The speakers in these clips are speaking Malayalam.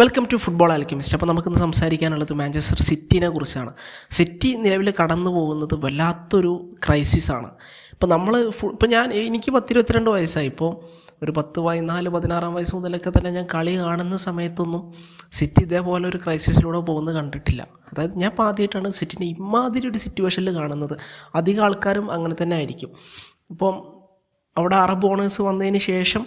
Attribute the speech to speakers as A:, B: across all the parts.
A: വെൽക്കം ടു ഫുട്ബോൾ ആൽക്കമിസ്റ്റ് അപ്പോൾ നമുക്കിന്ന് സംസാരിക്കാനുള്ളത് മാഞ്ചസ്റ്റർ സിറ്റിനെ കുറിച്ചാണ്. സിറ്റി നിലവിൽ കടന്നു പോകുന്നത് വല്ലാത്തൊരു ക്രൈസിസാണ് ഇപ്പോൾ നമ്മൾ ഇപ്പോൾ ഞാൻ എനിക്ക് പത്തിരുപത്തിരണ്ട് വയസ്സായി. ഇപ്പോൾ ഒരു പത്ത് പതിനാല് പതിനാറാം വയസ്സ് മുതലൊക്കെ തന്നെ ഞാൻ കളി കാണുന്ന സമയത്തൊന്നും സിറ്റി ഇതേപോലെ ഒരു ക്രൈസിസിലൂടെ പോകുന്നത് കണ്ടിട്ടില്ല. അതായത് ഞാൻ ഇപ്പോൾ ആദ്യമായിട്ടാണ് സിറ്റിനെ ഇമാതിരി ഒരു സിറ്റുവേഷനിൽ കാണുന്നത്. അധികം ആൾക്കാരും അങ്ങനെ തന്നെ ആയിരിക്കും. ഇപ്പം അവിടെ അറബ് ഓണേഴ്സ് വന്നതിന് ശേഷം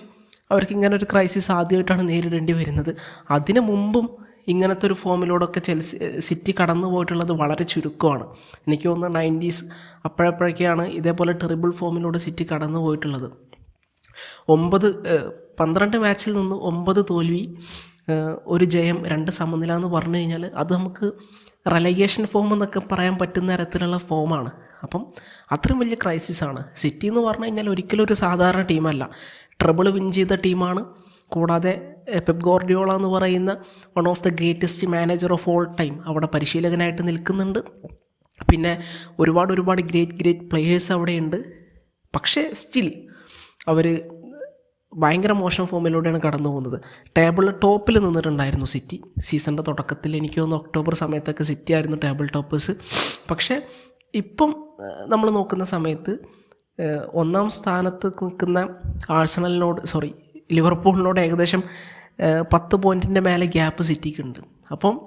A: അവർക്ക് ഇങ്ങനെ ഒരു ക്രൈസിസ് ആദ്യമായിട്ടാണ് നേരിടേണ്ടി വരുന്നത്. അതിന് മുമ്പും ഇങ്ങനത്തെ ഒരു ഫോമിലൂടെയൊക്കെ ചെൽസി സിറ്റി കടന്നു പോയിട്ടുള്ളത് വളരെ ചുരുക്കമാണ്. എനിക്ക് തോന്നുന്നു നയന്റീസ് അപ്പോഴപ്പോഴൊക്കെയാണ് ഇതേപോലെ ട്രിബിൾ ഫോമിലൂടെ സിറ്റി കടന്നു പോയിട്ടുള്ളത്. ഒമ്പത് പന്ത്രണ്ട് മാച്ചിൽ നിന്ന് ഒമ്പത് തോൽവി ഒരു ജയം രണ്ട് സമനില എന്ന് പറഞ്ഞു കഴിഞ്ഞാൽ അത് നമുക്ക് റലഗേഷൻ ഫോം എന്നൊക്കെ പറയാൻ പറ്റുന്ന തരത്തിലുള്ള ഫോമാണ് അപ്പം അത്രയും വലിയ ക്രൈസിസ് ആണ്. സിറ്റി എന്ന് പറഞ്ഞു കഴിഞ്ഞാൽ ഒരിക്കലും ഒരു സാധാരണ ടീമല്ല ട്രബിൾ വിൻ ചെയ്ത ടീമാണ് കൂടാതെ പെപ് ഗോർഡിയോള എന്ന് പറയുന്ന one of the greatest manager of all time അവിടെ പരിശീലകനായിട്ട് നിൽക്കുന്നുണ്ട്. പിന്നെ ഒരുപാട് ഒരുപാട് ഗ്രേറ്റ് ഗ്രേറ്റ് പ്ലെയേഴ്സ് അവിടെയുണ്ട് പക്ഷേ സ്റ്റിൽ അവർ ഭയങ്കര മോശം ഫോമിലൂടെയാണ് കടന്നു പോകുന്നത്. ടേബിൾ ടോപ്പിൽ നിന്നിട്ടുണ്ടായിരുന്നു സിറ്റി. സീസണിന്റെ തുടക്കത്തിൽ എനിക്ക് തോന്നുന്നു ഒക്ടോബർ സമയത്തൊക്കെ സിറ്റി ആയിരുന്നു ടേബിൾ ടോപ്പേഴ്സ്. പക്ഷേ ഇപ്പം നമ്മൾ നോക്കുന്ന സമയത്ത് ഒന്നാം സ്ഥാനത്ത് നിൽക്കുന്ന ആഴ്സണലിനോട് സോറി ലിവർപൂളിനോട് ഏകദേശം പത്ത് പോയിന്റിന്റെ മേലെ ഗ്യാപ്പ് സിറ്റിക്കുണ്ട് അപ്പം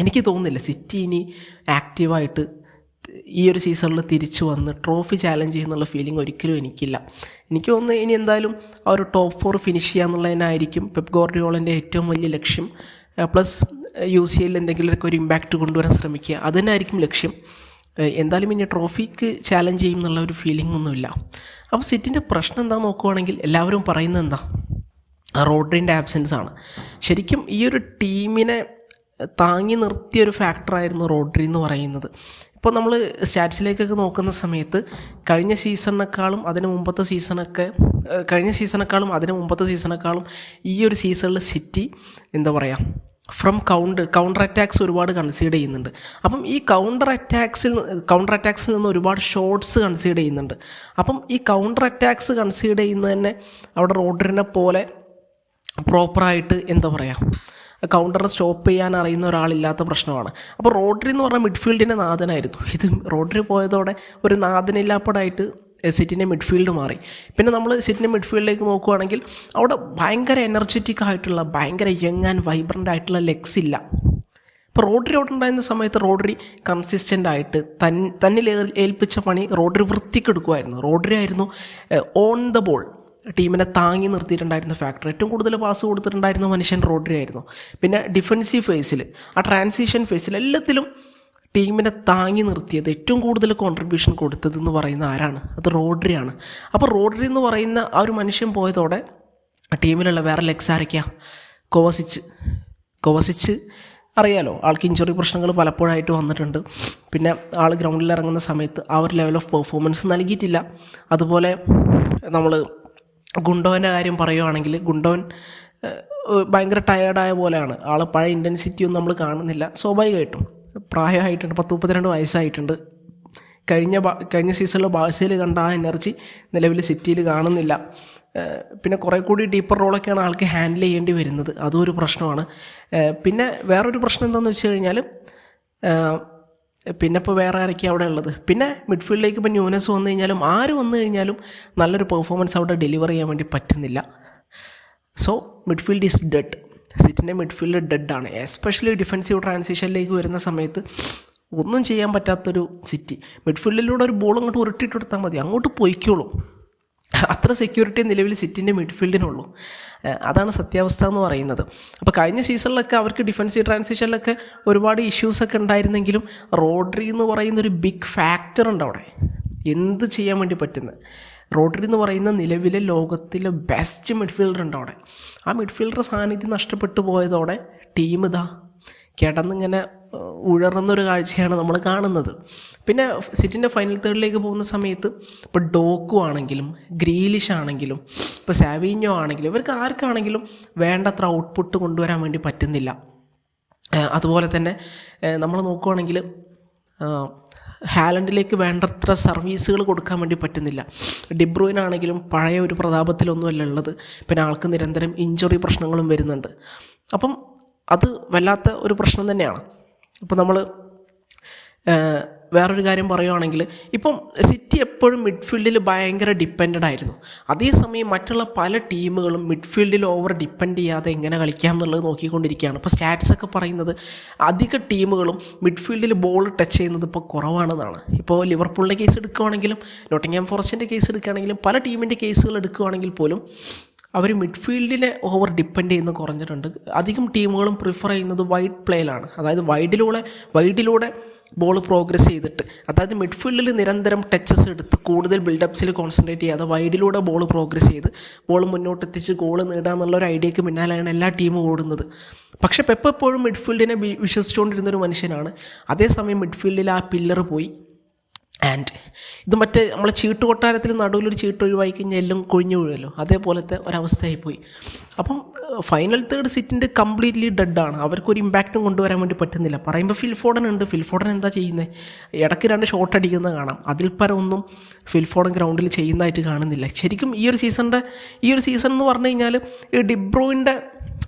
A: എനിക്ക് തോന്നുന്നില്ല സിറ്റി ഇനി ആക്റ്റീവായിട്ട് ഈ ഒരു സീസണിൽ തിരിച്ചു വന്ന് ട്രോഫി ചാലഞ്ച് ചെയ്യുന്നുള്ള ഫീലിംഗ് ഒരിക്കലും എനിക്കില്ല. എനിക്ക് തോന്നുന്നു ഇനി എന്തായാലും ആ ഒരു ടോപ്പ് ഫോർ ഫിനിഷ് ചെയ്യുക എന്നുള്ളതിനായിരിക്കും പെപ് ഗോർഡിയോളിന്റെ ഏറ്റവും വലിയ ലക്ഷ്യം. പ്ലസ് യു സി എല്ലിൽ എന്തെങ്കിലുമൊക്കെ ഒരു ഇമ്പാക്റ്റ് കൊണ്ടുവരാൻ ശ്രമിക്കുക. അത് തന്നെയായിരിക്കും ലക്ഷ്യം എന്തായാലും ഇനി ട്രോഫിക്ക് ചാലഞ്ച് ചെയ്യും എന്നുള്ള ഒരു ഫീലിംഗ് ഒന്നുമില്ല. അപ്പോൾ സിറ്റിന്റെ പ്രശ്നം എന്താ നോക്കുവാണെങ്കിൽ എല്ലാവരും പറയുന്നത് എന്താ? റോഡ്രിന്റെ ആബ്സെൻസ് ആണ്. ശരിക്കും ഈ ഒരു ടീമിനെ താങ്ങി നിർത്തിയ ഒരു ഫാക്ടറായിരുന്നു റോഡ്രി എന്ന് പറയുന്നത്. ഇപ്പോൾ നമ്മൾ സ്റ്റാറ്റ്സിലേക്കൊക്കെ നോക്കുന്ന സമയത്ത് കഴിഞ്ഞ സീസണിനേക്കാളും അതിന് മുമ്പത്തെ സീസണൊക്കെ കഴിഞ്ഞ സീസണേക്കാളും അതിന് മുമ്പത്തെ സീസണേക്കാളും ഈ ഒരു സീസണിൽ സിറ്റി എന്താ പറയുക ഫ്രം കൗണ്ട് കൗണ്ടർ അറ്റാക്സ് ഒരുപാട് കൺസീഡ് ചെയ്യുന്നുണ്ട്. അപ്പം ഈ കൗണ്ടർ അറ്റാക്സിൽ കൗണ്ടർ അറ്റാക്സിൽ നിന്ന് ഒരുപാട് ഷോട്ട്സ് കൺസീഡ് ചെയ്യുന്നുണ്ട്. അപ്പം ഈ കൗണ്ടർ അറ്റാക്സ് കൺസീഡ് ചെയ്യുന്നത് തന്നെ അവിടെ റോഡറിനെ പോലെ പ്രോപ്പറായിട്ട് എന്താ പറയുക കൗണ്ടർ സ്റ്റോപ്പ് ചെയ്യാൻ അറിയുന്ന ഒരാളില്ലാത്ത പ്രശ്നമാണ്. അപ്പോൾ റോഡറി എന്ന് പറഞ്ഞാൽ മിഡ്ഫീൽഡിന്റെ നാഥനായിരുന്നു. ഇത് റോഡറി പോയതോടെ ഒരു നാഥനില്ലാപ്പടായിട്ട് സിറ്റിന്റെ മിഡ്ഫീൽഡ് മാറി. പിന്നെ നമ്മൾ സിറ്റിന്റെ മിഡ്ഫീൽഡിലേക്ക് നോക്കുകയാണെങ്കിൽ അവിടെ ഭയങ്കര എനർജറ്റിക് ആയിട്ടുള്ള ഭയങ്കര യങ് ആൻഡ് വൈബ്രന്റ് ആയിട്ടുള്ള ലെഗ്സ് ഇല്ല. ഇപ്പോൾ അവിടെ ഉണ്ടായിരുന്ന സമയത്ത് റോഡറി കൺസിസ്റ്റന്റ് ആയിട്ട് തൻ തന്നിൽ ഏൽ- ഏൽപ്പിച്ച പണി റോഡറി വൃത്തിക്കെടുക്കുമായിരുന്നു റോഡറി ആയിരുന്നു ഓൺ ദ ബോൾ ടീമിനെ താങ്ങി നിർത്തിയിട്ടുണ്ടായിരുന്ന ഫാക്ടർ ഏറ്റവും കൂടുതൽ പാസ് കൊടുത്തിട്ടുണ്ടായിരുന്ന മനുഷ്യൻ റോഡ്രി ആയിരുന്നു. പിന്നെ ഡിഫൻസീവ് ഫേസിൽ ആ ട്രാൻസിഷൻ ഫേസിൽ എല്ലാത്തിലും ടീമിനെ താങ്ങി നിർത്തിയത് ഏറ്റവും കൂടുതൽ കോൺട്രിബ്യൂഷൻ കൊടുത്തത് എന്ന് പറയുന്ന ആരാണ്? അത് റോഡ്രിയാണ് അപ്പോൾ റോഡ്രി എന്ന് പറയുന്ന ആ ഒരു മനുഷ്യൻ പോയതോടെ ടീമിലുള്ള വേറെ ലെഗ്സ് ആരൊക്കെയാ? കോവസിച്ച്. കോവസിച്ച് അറിയാലോ ആൾക്ക് ഇഞ്ചുറി പ്രശ്നങ്ങൾ പലപ്പോഴായിട്ട് വന്നിട്ടുണ്ട്. പിന്നെ ആൾ ഗ്രൗണ്ടിൽ ഇറങ്ങുന്ന സമയത്ത് ആ ഒരു ലെവൽ ഓഫ് പെർഫോമൻസ് നൽകിയിട്ടില്ല. അതുപോലെ നമ്മൾ ഗുണ്ടോന്റെ കാര്യം പറയുകയാണെങ്കിൽ ഗുണ്ടോൻ ഭയങ്കര ടയേർഡായ പോലെയാണ്. ആൾ പഴയ ഇന്റൻസിറ്റി ഒന്നും നമ്മൾ കാണുന്നില്ല. സ്വാഭാവികമായിട്ടും. പ്രായമായിട്ടുണ്ട് പത്ത് മുപ്പത്തിരണ്ട് വയസ്സായിട്ടുണ്ട്. കഴിഞ്ഞ കഴിഞ്ഞ സീസണിൽ ബാഴ്സയിൽ കണ്ട ആ എനർജി നിലവിൽ സിറ്റിയിൽ കാണുന്നില്ല. പിന്നെ കുറേ കൂടി ഡീപ്പർ റോളൊക്കെയാണ് ആൾക്ക് ഹാൻഡിൽ ചെയ്യേണ്ടി വരുന്നത്. അതും ഒരു പ്രശ്നമാണ്. പിന്നെ വേറൊരു പ്രശ്നം എന്താണെന്ന് വെച്ച് കഴിഞ്ഞാൽ പിന്നെ ഇപ്പോൾ വേറെ ആരൊക്കെയാണ് അവിടെ ഉള്ളത്? പിന്നെ മിഡ്ഫീൽഡിലേക്ക് ഇപ്പോൾ ന്യൂനസ് വന്നു കഴിഞ്ഞാലും ആര് വന്നു കഴിഞ്ഞാലും നല്ലൊരു പെർഫോമൻസ് അവിടെ ഡെലിവർ ചെയ്യാൻ വേണ്ടി പറ്റുന്നില്ല. സോ മിഡ്ഫീൽഡ് ഈസ് ഡെഡ് സിറ്റിന്റെ മിഡ്ഫീൽഡ് ഡെഡ് ആണ്. എസ്പെഷ്യലി ഡിഫൻസീവ് ട്രാൻസിഷനിലേക്ക് വരുന്ന സമയത്ത് ഒന്നും ചെയ്യാൻ പറ്റാത്തൊരു സിറ്റി മിഡ്ഫീൽഡിലൂടെ ഒരു ബോൾ അങ്ങോട്ട് ഉരുട്ടിയിട്ട് കൊടുത്താൽ മതി. അങ്ങോട്ട് പൊയ്ക്കോളും. അത്ര സെക്യൂരിറ്റി നിലവിൽ സിറ്റിന്റെ മിഡ്ഫീൽഡിനുള്ളൂ അതാണ് സത്യാവസ്ഥ എന്ന് പറയുന്നത്. അപ്പോൾ കഴിഞ്ഞ സീസണിലൊക്കെ അവർക്ക് ഡിഫൻസീവ് ട്രാൻസിഷനിലൊക്കെ ഒരുപാട് ഇഷ്യൂസൊക്കെ ഉണ്ടായിരുന്നെങ്കിലും റോഡ്രി എന്ന് പറയുന്ന ഒരു ബിഗ് ഫാക്ടർ ഉണ്ട് അവിടെ. എന്ത് ചെയ്യാൻ വേണ്ടി പറ്റുന്നത് റോഡ്രി എന്ന് പറയുന്ന നിലവിലെ ലോകത്തിലെ ബെസ്റ്റ് മിഡ്ഫീൽഡർ ഉണ്ട് അവിടെ. ആ മിഡ്ഫീൽഡർ സാന്നിധ്യം നഷ്ടപ്പെട്ടു പോയതോടെ ടീം ഇതാ കിടന്നിങ്ങനെ ഉഴറുന്നൊരു കാഴ്ചയാണ് നമ്മൾ കാണുന്നത്. പിന്നെ സിറ്റിന്റെ ഫൈനൽ തേർഡിലേക്ക് പോകുന്ന സമയത്ത് ഇപ്പോൾ ഡോക്കു ആണെങ്കിലും ഗ്രീലിഷ് ആണെങ്കിലും ഇപ്പോൾ സാവിഞ്ഞോ ആണെങ്കിലും ഇവർക്ക് ആർക്കാണെങ്കിലും വേണ്ടത്ര ഔട്ട്പുട്ട് കൊണ്ടുവരാൻ വേണ്ടി പറ്റുന്നില്ല. അതുപോലെ തന്നെ നമ്മൾ നോക്കുവാണെങ്കിൽ ഹാലൻഡിലേക്ക് വേണ്ടത്ര സർവീസുകൾ കൊടുക്കാൻ വേണ്ടി പറ്റുന്നില്ല. ഡിബ്രൂയിനാണെങ്കിലും പഴയ ഒരു പ്രതാപത്തിലൊന്നുമല്ല ഉള്ളത്. പിന്നെ ആൾക്ക് നിരന്തരം ഇഞ്ചുറി പ്രശ്നങ്ങളും വരുന്നുണ്ട്. അപ്പം അത് വല്ലാത്ത ഒരു പ്രശ്നം തന്നെയാണ്. ഇപ്പോൾ നമ്മൾ വേറൊരു കാര്യം പറയുവാണെങ്കിൽ ഇപ്പം സിറ്റി എപ്പോഴും മിഡ്ഫീൽഡിൽ ഭയങ്കര ഡിപ്പെൻഡഡ് ആയിരുന്നു. അതേസമയം മറ്റുള്ള പല ടീമുകളും മിഡ്ഫീൽഡിൽ ഓവർ ഡിപ്പെൻഡ് ചെയ്യാതെ എങ്ങനെ കളിക്കാം എന്നുള്ളത് നോക്കിക്കൊണ്ടിരിക്കുകയാണ്. ഇപ്പോൾ സ്റ്റാറ്റ്സ് ഒക്കെ പറയുന്നത് അധിക ടീമുകളും മിഡ്ഫീൽഡിൽ ബോൾ ടച്ച് ചെയ്യുന്നത് ഇപ്പോൾ കുറവാണെന്നാണ്. ഇപ്പോൾ ലിവർപൂളിന്റെ കേസ് എടുക്കുകയാണെങ്കിലും നോട്ടിംഗ്ഹാം ഫോറസ്റ്റിന്റെ കേസ് എടുക്കുകയാണെങ്കിലും പല ടീമിന്റെ കേസുകൾ എടുക്കുകയാണെങ്കിൽ പോലും അവർ മിഡ്ഫീൽഡിനെ ഓവർ ഡിപ്പെൻഡ് ചെയ്യുന്നത് കുറഞ്ഞിട്ടുണ്ട്. അധികം ടീമുകളും പ്രിഫർ ചെയ്യുന്നത് വൈഡ് പ്ലേയിലാണ് അതായത് വൈഡിലൂടെ വൈഡിലൂടെ ബോൾ പ്രോഗ്രസ് ചെയ്തിട്ട്. അതായത് മിഡ്ഫീൽഡിൽ നിരന്തരം ടച്ചസ് എടുത്ത് കൂടുതൽ ബിൽഡപ്സിൽ കോൺസെൻട്രേറ്റ് ചെയ്യാതെ വൈഡിലൂടെ ബോൾ പ്രോഗ്രസ് ചെയ്ത് ബോൾ മുന്നോട്ടെത്തിച്ച് ഗോൾ നേടുക എന്നുള്ള ഒരു ഐഡിയക്ക് പിന്നാലെയാണ് എല്ലാ ടീമും ഓടുന്നത്. പക്ഷേ പെപ്പ് എപ്പോഴും മിഡ്ഫീൽഡിനെ വിശ്വസിച്ചുകൊണ്ടിരുന്ന ഒരു മനുഷ്യനാണ്. അതേസമയം മിഡ്ഫീൽഡിൽ ആ പില്ലർ പോയി. ആൻഡ് ഇത് മറ്റേ നമ്മളെ ചീട്ട് കൊട്ടാരത്തിൽ നടുവിലൊരു ചീട്ട് ഒഴിവായി കഴിഞ്ഞാൽ എല്ലാം കൊഴിഞ്ഞു വീഴുമല്ലോ. അതേപോലത്തെ ഒരവസ്ഥയായി പോയി. അപ്പം ഫൈനൽ തേർഡ് സിറ്റിന്റെ കംപ്ലീറ്റ്ലി ഡെഡാണ് അവർക്കൊരു ഇമ്പാക്റ്റും കൊണ്ടുവരാൻ വേണ്ടി പറ്റുന്നില്ല. പറയുമ്പോൾ ഫിൽഫോഡൻ ഉണ്ട്. ഫിൽഫോഡൻ എന്താ ചെയ്യുന്നത് ഇടയ്ക്ക് രണ്ട് ഷോട്ട് അടിക്കുന്നത് കാണാം. അതിൽ പരം ഒന്നും ഫിൽഫോഡൻ ഗ്രൗണ്ടിൽ ചെയ്യുന്നതായിട്ട് കാണുന്നില്ല. ശരിക്കും ഈ ഒരു സീസണിന്റെ ഈ ഒരു സീസൺ എന്ന് പറഞ്ഞു കഴിഞ്ഞാൽ ഈ ഡിബ്രോയിന്റെ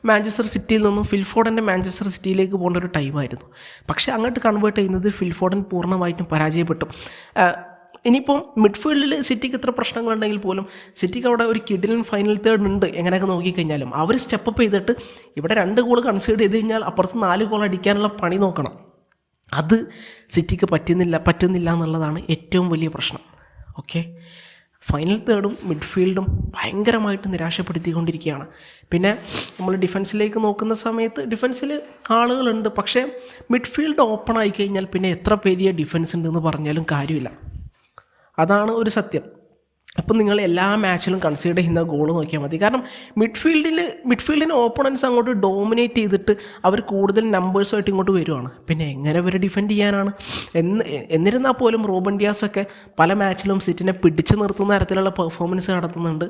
A: മാഞ്ചസ്റ്റർ സിറ്റിയിൽ നിന്നും ഫിൽഫോർഡന്റെ മാഞ്ചസ്റ്റർ സിറ്റിയിലേക്ക് പോകേണ്ട ഒരു ടൈമായിരുന്നു പക്ഷേ അങ്ങോട്ട് കൺവേർട്ട് ചെയ്യുന്നത് ഫിൽഫോർഡൻ പൂർണമായിട്ടും പരാജയപ്പെട്ടു. ഇനിയിപ്പം മിഡ്ഫീൽഡിൽ സിറ്റിക്ക് ഇത്ര പ്രശ്നങ്ങളുണ്ടെങ്കിൽ പോലും സിറ്റിക്ക് അവിടെ ഒരു കിഡിലൻ ഫൈനൽ തേർഡ് ഉണ്ട് എങ്ങനെയൊക്കെ നോക്കിക്കഴിഞ്ഞാലും അവർ സ്റ്റെപ്പ് ചെയ്തിട്ട് ഇവിടെ രണ്ട് ഗോൾ കൺസിഡർ ചെയ്ത് കഴിഞ്ഞാൽ അപ്പുറത്ത് നാല് ഗോൾ അടിക്കാനുള്ള പണി നോക്കണം. അത് സിറ്റിക്ക് പറ്റുന്നില്ല പറ്റുന്നില്ല എന്നുള്ളതാണ് ഏറ്റവും വലിയ പ്രശ്നം. ഓക്കെ ഫൈനൽ തേർഡും മിഡ്ഫീൽഡും ഭയങ്കരമായിട്ട് നിരാശപ്പെടുത്തിക്കൊണ്ടിരിക്കുകയാണ്. പിന്നെ നമ്മൾ ഡിഫൻസിലേക്ക് നോക്കുന്ന സമയത്ത് ഡിഫൻസിൽ ആളുകളുണ്ട്. പക്ഷേ മിഡ്ഫീൽഡ് ഓപ്പൺ ആയി കഴിഞ്ഞാൽ പിന്നെ എത്ര പേരിയ ഡിഫൻസ് ഉണ്ടെന്ന് പറഞ്ഞാലും കാര്യമില്ല. അതാണ് ഒരു സത്യം. അപ്പം നിങ്ങൾ എല്ലാ മാച്ചിലും കൺസിഡർ ചെയ്യുന്ന ഗോൾ നോക്കിയാൽ മതി. കാരണം മിഡ്ഫീൽഡിൽ മിഡ്ഫീൽഡിന് ഓപ്പണൻസ് അങ്ങോട്ട് ഡോമിനേറ്റ് ചെയ്തിട്ട് അവർ കൂടുതൽ നമ്പേഴ്സുമായിട്ട് ഇങ്ങോട്ട് വരുവാണ്. പിന്നെ എങ്ങനെ ഇവർ ഡിഫെൻഡ് ചെയ്യാനാണ്? എന്ന് എന്നിരുന്നാൽ പോലും റോബൻ ഡിയാസൊക്കെ പല മാച്ചിലും സിറ്റിനെ പിടിച്ചു നിർത്തുന്ന തരത്തിലുള്ള പെർഫോമൻസ് നടത്തുന്നുണ്ട്.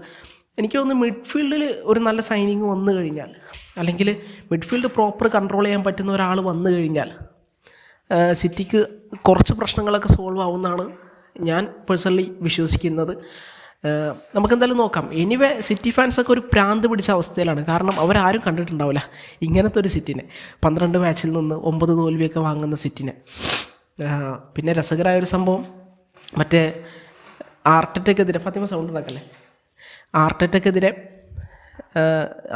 A: എനിക്ക് തോന്നുന്നു മിഡ്ഫീൽഡിൽ ഒരു നല്ല സൈനിങ് വന്നു കഴിഞ്ഞാൽ അല്ലെങ്കിൽ മിഡ്ഫീൽഡ് പ്രോപ്പർ കൺട്രോൾ ചെയ്യാൻ പറ്റുന്ന ഒരാൾ വന്നു കഴിഞ്ഞാൽ സിറ്റിക്ക് കുറച്ച് പ്രശ്നങ്ങളൊക്കെ സോൾവ് ആവുമെന്നാണ് ഞാൻ പേഴ്സണലി വിശ്വസിക്കുന്നത്. നമുക്കെന്തായാലും നോക്കാം. എനിവേ സിറ്റി ഫാൻസൊക്കെ ഒരു പ്രാന്ത് പിടിച്ച അവസ്ഥയിലാണ്. കാരണം അവരാരും കണ്ടിട്ടുണ്ടാവില്ല ഇങ്ങനത്തെ ഒരു സിറ്റിനെ പന്ത്രണ്ട് മാച്ചിൽ നിന്ന് ഒമ്പത് തോൽവിയൊക്കെ വാങ്ങുന്ന സിറ്റിനെ പിന്നെ രസകരമായ ഒരു സംഭവം മറ്റേ ആർട്ടറ്റക്കെതിരെ ഫാത്തിമ സൗണ്ട് ഉണ്ടാക്കല്ലേ? ആർട്ടറ്റക്കെതിരെ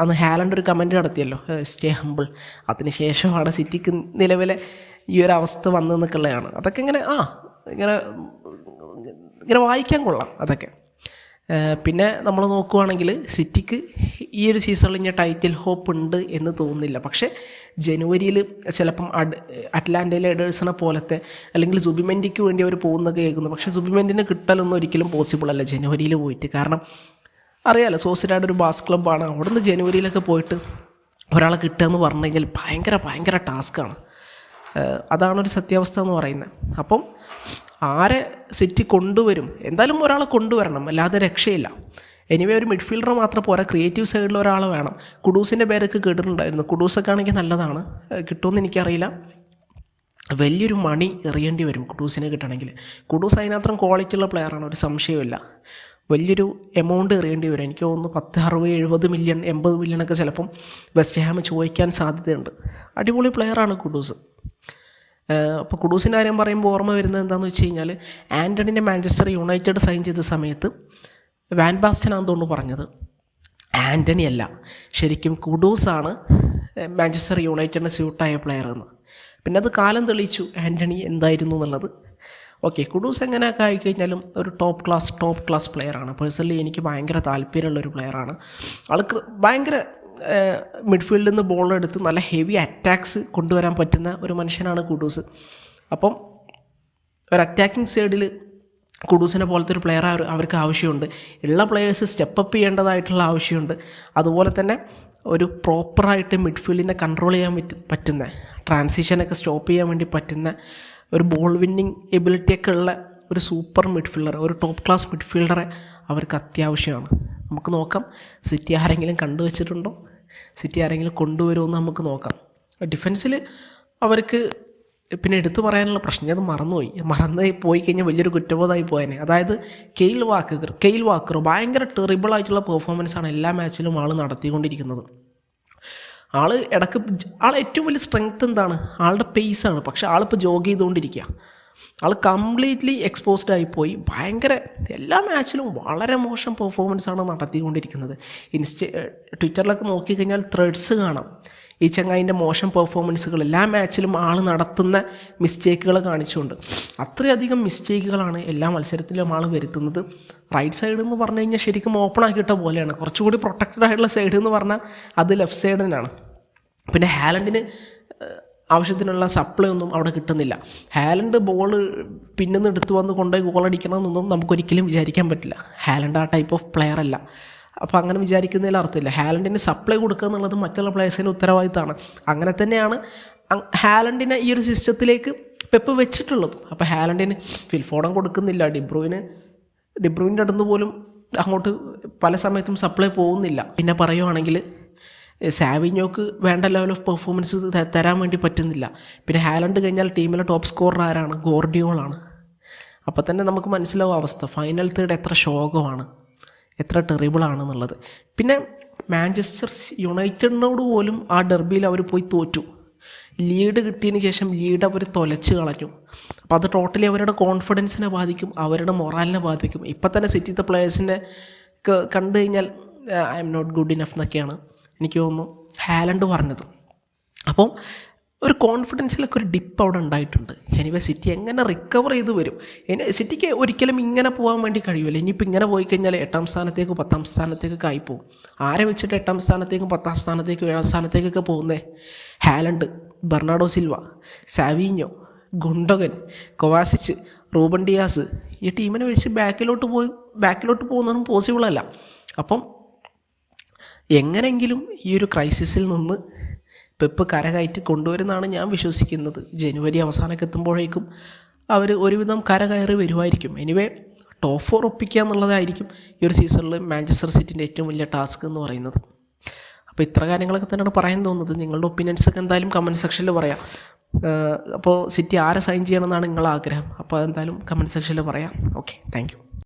A: അന്ന് ഹാലൻഡ് ഒരു കമന്റ് നടത്തിയല്ലോ സ്റ്റേ ഹമ്പിൾ അതിന് ശേഷമാണ് സിറ്റിക്ക് നിലവിലെ ഈ ഒരു അവസ്ഥ വന്നു വന്നതെന്നൊക്കെയുള്ളതാണ്. അതൊക്കെ ഇങ്ങനെ ആ ഇങ്ങനെ ഇങ്ങനെ വായിക്കാൻ കൊള്ളാം അതൊക്കെ. പിന്നെ നമ്മൾ നോക്കുവാണെങ്കിൽ സിറ്റിക്ക് ഈ ഒരു സീസണിൽ ഇങ്ങനെ ടൈറ്റിൽ ഹോപ്പ് ഉണ്ട് എന്ന് തോന്നുന്നില്ല. പക്ഷേ ജനുവരിയിൽ ചിലപ്പം അഡ് അറ്റ്ലാന്റയിലെ എഡേഴ്സിനെ പോലത്തെ അല്ലെങ്കിൽ സുബിമെന്റിക്ക് വേണ്ടി അവർ പോകുന്നൊക്കെ കേൾക്കുന്നു. പക്ഷേ സുബിമെന്റിന് കിട്ടലൊന്നും ഒരിക്കലും പോസിബിൾ അല്ല ജനുവരിയിൽ പോയിട്ട്. കാരണം അറിയാലോ സോസിഡാഡ് ഒരു ബാസ് ക്ലബ്ബാണ്. അവിടെ നിന്ന് ജനുവരിയിലൊക്കെ പോയിട്ട് ഒരാളെ കിട്ടുക എന്ന് പറഞ്ഞു കഴിഞ്ഞാൽ ഭയങ്കര ഭയങ്കര ടാസ്ക്കാണ്. അതാണ് ഒരു സത്യാവസ്ഥ എന്ന് പറയുന്നത്. അപ്പം ആരെ സിറ്റി കൊണ്ടുവരും? എന്തായാലും ഒരാളെ കൊണ്ടുവരണം അല്ലാതെ രക്ഷയില്ല. എനിവേ ഒരു മിഡ്ഫീൽഡർ മാത്രം പോരാ. ക്രിയേറ്റീവ് സൈഡിൽ ഒരാൾ വേണം. കുഡൂസിന്റെ പേരൊക്കെ കേട്ടിട്ടുണ്ടായിരുന്നു. കുഡൂസൊക്കെ ആണെങ്കിൽ നല്ലതാണ്. കിട്ടുമെന്ന് എനിക്കറിയില്ല. വലിയൊരു മണി എറിയേണ്ടി വരും കുഡൂസിനെ കിട്ടണമെങ്കിൽ. കുഡൂസ് അതിനത്രയും ക്വാളിറ്റി ഉള്ള പ്ലെയറാണ് ഒരു സംശയമില്ല വലിയൊരു എമൗണ്ട് എറിയേണ്ടി വരും. എനിക്ക് തോന്നുന്നു പത്ത് അറുപത് എഴുപത് മില്യൺ എൺപത് മില്യണൊക്കെ ചിലപ്പം വെസ്റ്റ് ഹാം ചോദിക്കാൻ സാധ്യതയുണ്ട്. അടിപൊളി പ്ലെയറാണ് കുഡൂസ്. അപ്പോൾ കുഡൂസിന്റെ കാര്യം പറയുമ്പോൾ ഓർമ്മ വരുന്നത് എന്താണെന്ന് വെച്ച് കഴിഞ്ഞാൽ ആന്റണിനെ മാഞ്ചസ്റ്റർ യുണൈറ്റഡ് സൈൻ ചെയ്ത സമയത്ത് വാൻ ബാസ്റ്റനാണെന്ന് തോന്നുന്നു പറഞ്ഞത്. ആന്റണി അല്ല. ശരിക്കും കുഡൂസാണ് മാഞ്ചസ്റ്റർ യുണൈറ്റഡിന് സ്യൂട്ടായ പ്ലെയർ എന്ന്. പിന്നെ അത് കാലം തെളിയിച്ചു ആന്റണി എന്തായിരുന്നു എന്നുള്ളത്. ഓക്കെ കുഡൂസ് എങ്ങനെയൊക്കെ ആയിക്കഴിഞ്ഞാലും ഒരു ടോപ്പ് ക്ലാസ് ടോപ്പ് ക്ലാസ് പ്ലെയറാണ് പേഴ്സണലി എനിക്ക് ഭയങ്കര താല്പര്യമുള്ള ഒരു പ്ലെയറാണ് ആൾക്ക് ഭയങ്കര മിഡ്ഫീൽഡിൽ നിന്ന് ബോൾ എടുത്ത് നല്ല ഹെവി അറ്റാക്സ് കൊണ്ടുവരാൻ പറ്റുന്ന ഒരു മനുഷ്യനാണ് കുഡൂസ്. അപ്പം ഒരു അറ്റാക്കിംഗ് സൈഡിൽ കുഡൂസിനെ പോലത്തെ ഒരു പ്ലെയർ അവർക്ക് ആവശ്യമുണ്ട്. ഉള്ള പ്ലെയേഴ്സ് സ്റ്റെപ്പ് അപ്പ് ചെയ്യേണ്ടതായിട്ടുള്ള ആവശ്യമുണ്ട്. അതുപോലെ തന്നെ ഒരു പ്രോപ്പറായിട്ട് മിഡ്ഫീൽഡിനെ കൺട്രോൾ ചെയ്യാൻ പറ്റും പറ്റുന്ന ട്രാൻസിഷനൊക്കെ സ്റ്റോപ്പ് ചെയ്യാൻ വേണ്ടി പറ്റുന്ന ഒരു ബോൾ വിന്നിങ് എബിലിറ്റിയൊക്കെ ഉള്ള ഒരു സൂപ്പർ മിഡ്ഫീൽഡർ ഒരു ടോപ്പ് ക്ലാസ് മിഡ്ഫീൽഡറെ അവർക്ക് അത്യാവശ്യമാണ്. നമുക്ക് നോക്കാം. സിറ്റി ആരെങ്കിലും കണ്ടുവച്ചിട്ടുണ്ടോ സിറ്റി ആരെങ്കിലും കൊണ്ടുവരുമെന്ന് നമുക്ക് നോക്കാം. ഡിഫൻസിൽ അവർക്ക് പിന്നെ എടുത്തു പറയാനുള്ള പ്രശ്നം. അത് മറന്നുപോയി. മറന്ന് പോയി കഴിഞ്ഞാൽ വലിയൊരു കുറ്റബോധമായി പോയനെ. അതായത് കെയിൽ വാക്കർ കെയിൽ വാക്കർ ഭയങ്കര ടെറിബിൾ ആയിട്ടുള്ള പെർഫോമൻസാണ് എല്ലാ മാച്ചിലും ആൾ നടത്തിക്കൊണ്ടിരിക്കുന്നത്. ആൾ ഇടയ്ക്ക് ആൾ ഏറ്റവും വലിയ സ്ട്രെങ്ത് എന്താണ്? ആളുടെ പേസാണ് പക്ഷേ ആളിപ്പോൾ ജോഗ് ചെയ്തുകൊണ്ടിരിക്കുക. ആൾ കംപ്ലീറ്റ്ലി എക്സ്പോസ്ഡ് ആയിപ്പോയി ഭയങ്കര എല്ലാ മാച്ചിലും വളരെ മോശം പെർഫോമൻസ് ആണ് നടത്തിക്കൊണ്ടിരിക്കുന്നത്. ഇൻസ്റ്റ ട്വിറ്ററിലൊക്കെ നോക്കിക്കഴിഞ്ഞാൽ ത്രെഡ്സ് കാണാം. ഈ ചങ്ങായിന്റെ മോശം പെർഫോമൻസുകൾ എല്ലാ മാച്ചിലും ആൾ നടത്തുന്ന മിസ്റ്റേക്കുകൾ കാണിച്ചുകൊണ്ട്. അത്രയധികം മിസ്റ്റേക്കുകളാണ് എല്ലാ മത്സരത്തിലും ആൾ വരുത്തുന്നത്. റൈറ്റ് സൈഡ് എന്ന് പറഞ്ഞു കഴിഞ്ഞാൽ ശരിക്കും ഓപ്പൺ ആക്കിയിട്ട പോലെയാണ്. കുറച്ചുകൂടി പ്രൊട്ടക്റ്റഡ് ആയിട്ടുള്ള സൈഡ് എന്ന് പറഞ്ഞാൽ അത് ലെഫ്റ്റ് സൈഡിനാണ് പിന്നെ ഹാലൻഡിന് ആവശ്യത്തിനുള്ള സപ്ലൈ ഒന്നും അവിടെ കിട്ടുന്നില്ല. ഹാലൻഡ് ബോൾ പിന്നെന്ന് എടുത്തു വന്ന് കൊണ്ടുപോയി ഗോൾ അടിക്കണമെന്നൊന്നും നമുക്കൊരിക്കലും വിചാരിക്കാൻ പറ്റില്ല. ഹാലൻഡ് ആ ടൈപ്പ് ഓഫ് പ്ലെയർ അല്ല. അപ്പോൾ അങ്ങനെ വിചാരിക്കുന്നതിൽ അർത്ഥമില്ല. ഹാലൻഡിന് സപ്ലൈ കൊടുക്കുക എന്നുള്ളത് മറ്റുള്ള പ്ലേയേഴ്സിന്റെ ഉത്തരവാദിത്തമാണ്. അങ്ങനെ തന്നെയാണ് ഹാലൻഡിനെ ഈ ഒരു സിസ്റ്റത്തിലേക്ക് പെപ്പ് വെച്ചിട്ടുള്ളത്. അപ്പോൾ ഹാലൻഡിന് ഫിൽഫോടം കൊടുക്കുന്നില്ല. ഡിബ്രൂവിന് ഡിബ്രൂവിന്റെ അടുത്ത് പോലും അങ്ങോട്ട് പല സമയത്തും സപ്ലൈ പോകുന്നില്ല. പിന്നെ പറയുവാണെങ്കിൽ സാവിഞ്ഞോക്ക് വേണ്ട ലെവൽ ഓഫ് പെർഫോമൻസ് തരാൻ വേണ്ടി പറ്റുന്നില്ല. പിന്നെ ഹാലണ്ട് കഴിഞ്ഞാൽ ടീമിലെ ടോപ്പ് സ്കോറർ ആരാണ്? ഗോർഡിയോളാണ്. അപ്പോൾ തന്നെ നമുക്ക് മനസ്സിലാവും അവസ്ഥ. ഫൈനൽ തേർഡ് എത്ര ശോകമാണ്. എത്ര ടെറിബിളാണെന്നുള്ളത് പിന്നെ മാഞ്ചസ്റ്റർ യുണൈറ്റഡിനോട് പോലും ആ ഡെർബിയിൽ അവർ പോയി തോറ്റു. ലീഡ് കിട്ടിയതിന് ശേഷം ലീഡ് അവർ തൊലച്ച് കളഞ്ഞു. അപ്പോൾ അത് ടോട്ടലി അവരുടെ കോൺഫിഡൻസിനെ ബാധിക്കും അവരുടെ മൊറാലിനെ ബാധിക്കും. ഇപ്പം തന്നെ സിറ്റിത്തെ പ്ലേയേഴ്സിനെ കണ്ടു കഴിഞ്ഞാൽ I am not good enough എന്നൊക്കെയാണ്. എനിക്ക് തോന്നുന്നു ഹാലൻഡ് പറഞ്ഞത്. അപ്പം ഒരു കോൺഫിഡൻസിലൊക്കെ ഒരു ഡിപ്പ് അവിടെ ഉണ്ടായിട്ടുണ്ട്. എനിവേ സിറ്റി എങ്ങനെ റിക്കവർ ചെയ്ത് വരും? ഇനി സിറ്റിക്ക് ഒരിക്കലും ഇങ്ങനെ പോകാൻ വേണ്ടി കഴിയുമല്ലോ ഇനിയിപ്പോൾ ഇങ്ങനെ പോയി കഴിഞ്ഞാൽ എട്ടാം സ്ഥാനത്തേക്ക് പത്താം സ്ഥാനത്തേക്കൊക്കെ ആയിപ്പോവും. ആരെ വെച്ചിട്ട് എട്ടാം സ്ഥാനത്തേക്കും പത്താം സ്ഥാനത്തേക്കും ഏഴാം സ്ഥാനത്തേക്കൊക്കെ പോകുന്നേ? Haaland Bernardo Silva Savinho Gundogan Kovacic Ruben Dias ഈ ടീമിനെ വെച്ച് ബാക്കിലോട്ട് പോയി ബാക്കിലോട്ട് പോകുന്നതും പോസിബിളല്ല അപ്പം എങ്ങനെങ്കിലും ഈ ഒരു ക്രൈസിസിൽ നിന്ന് പെപ്പ് കരകയറ്റി കൊണ്ടുവരുന്നതാണ് ഞാൻ വിശ്വസിക്കുന്നത്. ജനുവരി അവസാനമൊക്കെ എത്തുമ്പോഴേക്കും അവർ ഒരുവിധം കരകയറി വരുമായിരിക്കും. എനിവേ ടോപ്പ് ഫോർ ഒപ്പിക്കുക എന്നുള്ളതായിരിക്കും ഈ ഒരു സീസണിൽ മാഞ്ചസ്റ്റർ സിറ്റിന്റെ ഏറ്റവും വലിയ ടാസ്ക് എന്ന് പറയുന്നത്. അപ്പോൾ ഇത്ര കാര്യങ്ങളൊക്കെ തന്നെയാണ് പറയാൻ തോന്നുന്നത്. നിങ്ങളുടെ ഒപ്പീനിയൻസ് ഒക്കെ എന്തായാലും കമന്റ് സെക്ഷനിൽ പറയാം. അപ്പോൾ സിറ്റി ആരെ സൈൻ ചെയ്യണമെന്നാണ് നിങ്ങളുടെ ആഗ്രഹം അപ്പോൾ അതെന്തായാലും കമന്റ് സെക്ഷനിൽ പറയാം. Okay thank